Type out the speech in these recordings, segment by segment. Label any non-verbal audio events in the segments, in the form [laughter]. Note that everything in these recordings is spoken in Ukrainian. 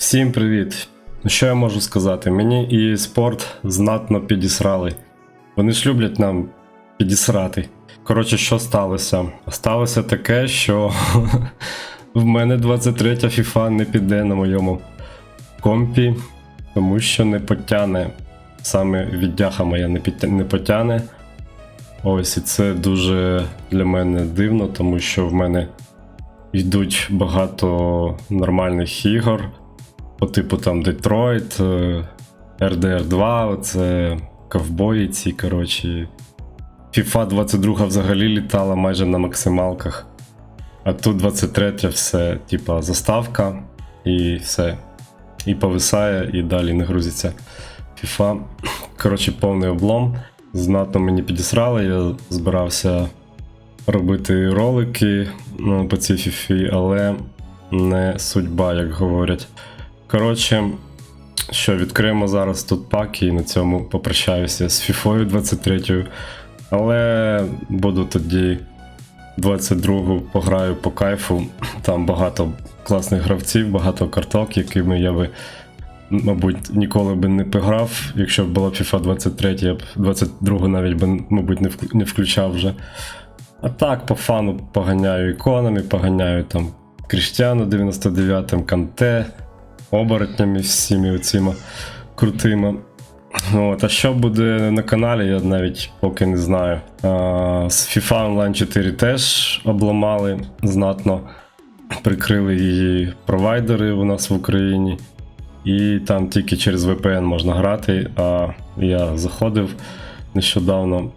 Всім привіт! Що я можу сказати? Мені і спорт знатно підісрали. Вони ж люблять нам підісрати. Коротше, що сталося? Сталося таке, що [laughs] в мене 23 FIFA не піде на моєму компі, тому що не потяне. Саме віддяха моя не, підтя- не потяне. Ось і це дуже для мене дивно, тому що в мене йдуть багато нормальних ігор по типу там Детройт, RDR 2, це ковбої ці, коротше. FIFA 22 взагалі літала майже на максималках. А тут 23 все, типа, заставка і все. І повисає, і далі не грузиться. FIFA. Коротше, повний облом. Знатно мені підісрали, я збирався робити ролики ну, по цій фіфі, але не судьба, як говорять. Коротше, що, відкриємо зараз тут пак і на цьому попрощаюся з фіфою 23. Але буду тоді 22 пограю по кайфу. Там багато класних гравців, багато карток, якими я би, мабуть, ніколи би не пограв. Якщо б була FIFA 23, я б 22 навіть би, мабуть, не включав вже. А так, по фану поганяю іконами, поганяю там Кріштіану 99-м, Канте, оборотнями всіми оціма крутими. От, а що буде на каналі, я навіть поки не знаю. А, з FIFA Online 4 теж обламали знатно. Прикрили її провайдери у нас в Україні. І там тільки через VPN можна грати. А я заходив нещодавно.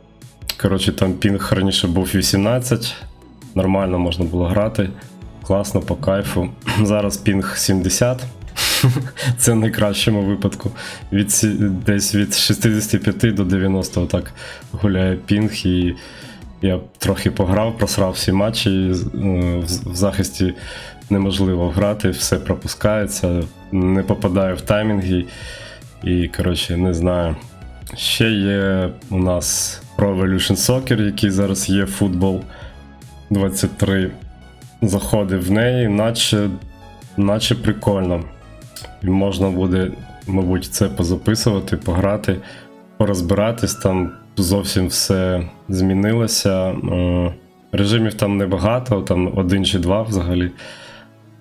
Коротше, там пінг раніше був 18, нормально можна було грати. Класно, по кайфу. [clears throat] Зараз пінг 70. [laughs] Це в найкращому випадку. Від, десь від 65 до 90 отак гуляє пінг, і я трохи пограв, просрав всі матчі. е, в захисті неможливо грати, все пропускається, не попадаю в таймінги. І, коротше, не знаю. Ще є у нас Pro Evolution Soccer, який зараз є футбол 23. Заходив в неї, наче, наче прикольно. І можна буде, мабуть, це позаписувати, пограти, порозбиратись. Там зовсім все змінилося. Е, Режимів там небагато, там один чи два взагалі.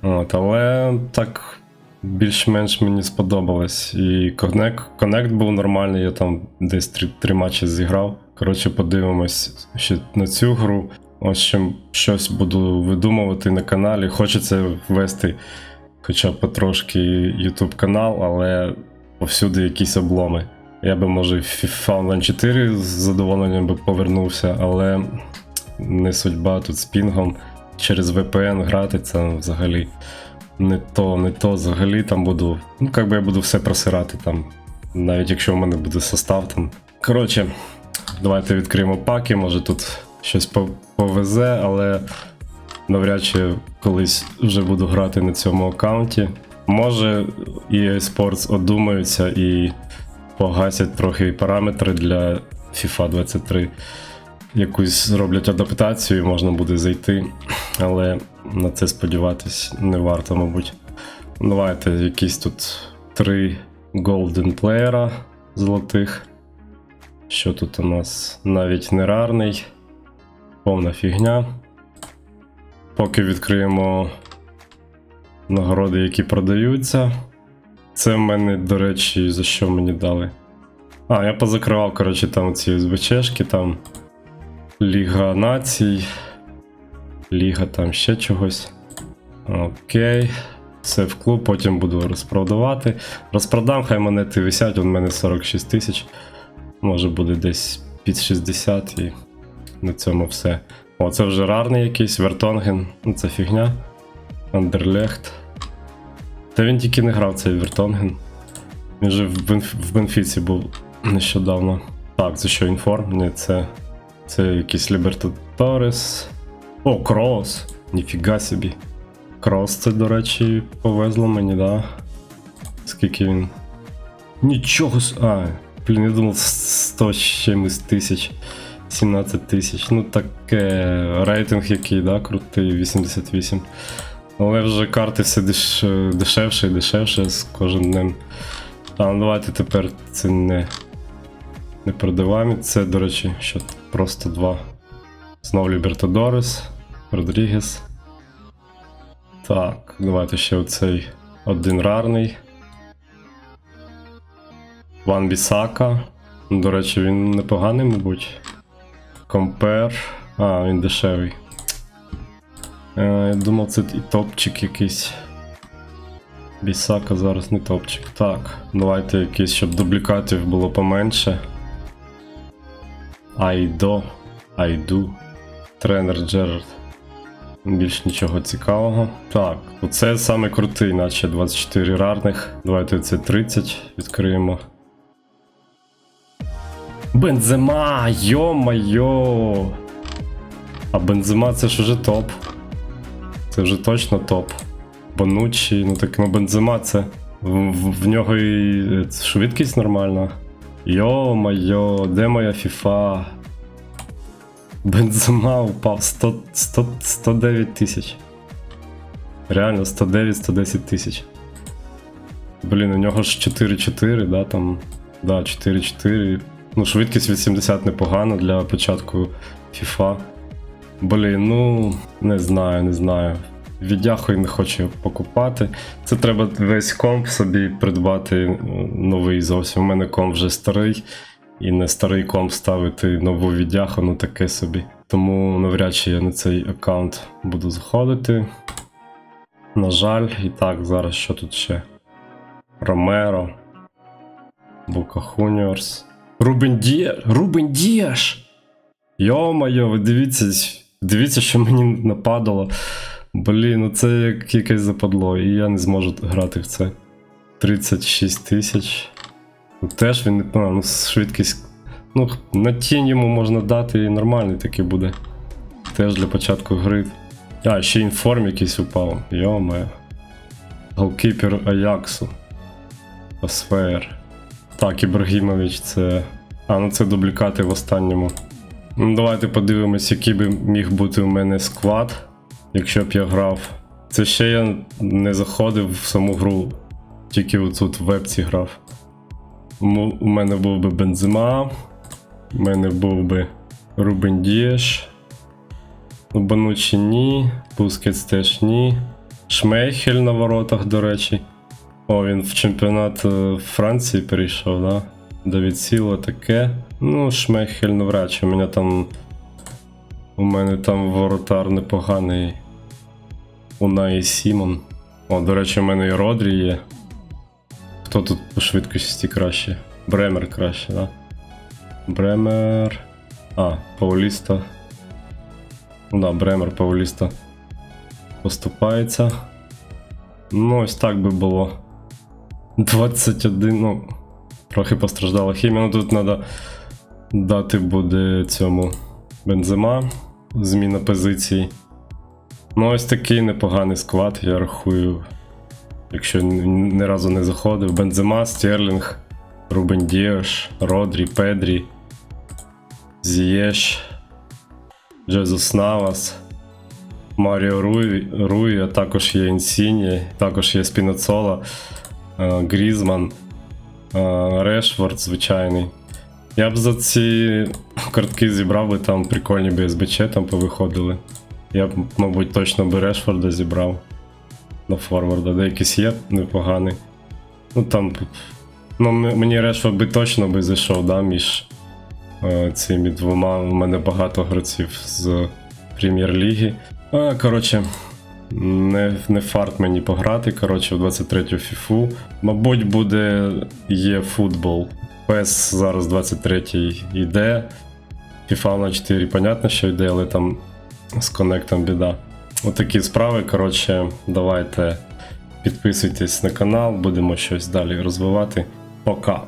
От, але так більш-менш мені сподобалось. І Connect, Connect був нормальний, я там десь три, три матчі зіграв. Коротше, подивимось ще на цю гру. Ось ще щось буду видумувати на каналі. Хочеться ввести хоча б потрошки YouTube канал, але повсюди якісь обломи. Я би, може, Online 4 з задоволенням би повернувся, але не судьба тут з пінгом. Через VPN грати це взагалі не то, не то взагалі там буду. Ну, як би я буду все просирати там. Навіть якщо в мене буде состав там. Коротше, давайте відкриємо паки, може тут щось повезе, але навряд чи колись вже буду грати на цьому аккаунті. Може, EA Sports одумаються і погасять трохи параметри для FIFA 23. Якусь зроблять адаптацію, і можна буде зайти, але на це сподіватись не варто, мабуть. Давайте якісь тут три Golden плеєра золотих. Що тут у нас? Навіть не рарний. Повна фігня. Поки відкриємо нагороди, які продаються. Це в мене, до речі, за що мені дали. А, я позакривав, коротше, там ці СБЧшки, там Ліга націй. Ліга там ще чогось. Окей. Все в клуб, потім буду розпродавати. Розпродам, хай монети висять, у мене 46 тисяч. Може буде десь під 60 і на цьому все. О, це вже рарний якийсь, Вертонген. Ну це фігня. Андерлехт. Та він тільки не грав цей Вертонген. Він же в, Бенф... в Бенфіці був нещодавно. Так, це що інформ? Ні, це. Це якийсь Лібертаторес. О, Крос! Ніфіга собі. Крос це, до речі, повезло мені, да? Скільки він. Нічого. А, блін, я думав 100 з чимось тисяч. 17 тисяч. Ну таке. Рейтинг який, да, крутий, 88. Але вже карти все деш... дешевше і дешевше з кожним днем. А, ну давайте тепер це не, не продаваємо. Це, до речі, що просто два. Знову Лібертадорес, Родрігес. Так, давайте ще оцей один рарний. Ван Бісака. До речі, він непоганий, мабуть. Компер. А, він дешевий. Е, я думав, це і топчик якийсь. Бісака зараз не топчик. Так, давайте якийсь, щоб дублікатів було поменше. Айдо. Айду. Тренер Джерард. Більш нічого цікавого. Так, оце саме крутий, наче 24 рарних. Давайте це 30 відкриємо. Бензема! Йо-майо! А бензема це ж уже топ. Це вже точно топ. Бонучі, ну так ну бензема це. В, в, в нього і е, швидкість нормальна. Йо-майо, де моя фіфа? Бензема упав 100, 100, 109 тисяч. Реально 109-110 тисяч. Блін, у нього ж 4-4, да, там. Да, 4-4. Ну, швидкість 80 непогано для початку FIFA. Блін, ну не знаю, не знаю. Віддяху не хочу покупати. Це треба весь комп собі придбати е, новий зовсім. У мене комп вже старий, і на старий комп ставити нову віддяху, ну таке собі. Тому навряд чи я на цей аккаунт буду заходити. На жаль, і так, зараз що тут ще? Ромеро. Бука Хуніорс. Рубен Діаш! Рубен Діаш! Йо-моє, ви дивіться, дивіться, що мені нападало. Блін, ну це як якесь западло, і я не зможу грати в це. 36 тисяч. Ну, Теж він не а, ну, швидкість. Ну, на тінь йому можна дати і нормальний такий буде. Теж для початку гри. А, ще інформ якийсь упав. Йо-моє. Голкіпер Аяксу. Осфеєр. Так, Ібрагімович, це. А, ну це дублікати в останньому. Ну, давайте подивимось, який би міг бути у мене склад, якщо б я грав. Це ще я не заходив в саму гру, тільки отут в вебці грав. У мене був би Бензима, у мене був би Рубен Дієш, Банучі ні, Пускець теж ні. Шмейхель на воротах, до речі. О, він в чемпіонат е, Франції перейшов, да? Давід Сіла таке. Ну, Шмейхель навряд чи. У мене там. У мене там воротар непоганий. Унай Сімон. О, до речі, у мене і Родрі є. Хто тут по швидкості краще? Бремер краще, да? Бремер. А, Пауліста. Ну да, Бремер Пауліста. Поступається. Ну, ось так би було. 21, ну. Трохи постраждала хімія. Ну тут треба дати буде цьому бензима. Зміна позицій. Ну, ось такий непоганий склад, я рахую. Якщо ні разу не заходив. Бензима, Стерлінг, Рубен Діош, Родрі, Педрі, Зієш, Джезус Навас, Маріо Руї, Руї, а також є Інсіні, також є Спінацола, Грізман, е, Решфорд звичайний. Я б за ці картки зібрав би там прикольні БСБЧ там повиходили. Я б, мабуть, точно би Решфорда зібрав на форварда, де якийсь є непоганий. Ну там. Ну, мені Решфорд би точно би зайшов, да, між е, цими двома. У мене багато гравців з прем'єр-ліги. Коротше, не, не фарт мені пограти, коротше, в 23 фіфу. Мабуть, буде є футбол. PES зараз 23-й йде. FIFA на 4, понятно, що йде, але там з коннектом біда. Отакі справи. Коротше, давайте підписуйтесь на канал, будемо щось далі розвивати. Пока.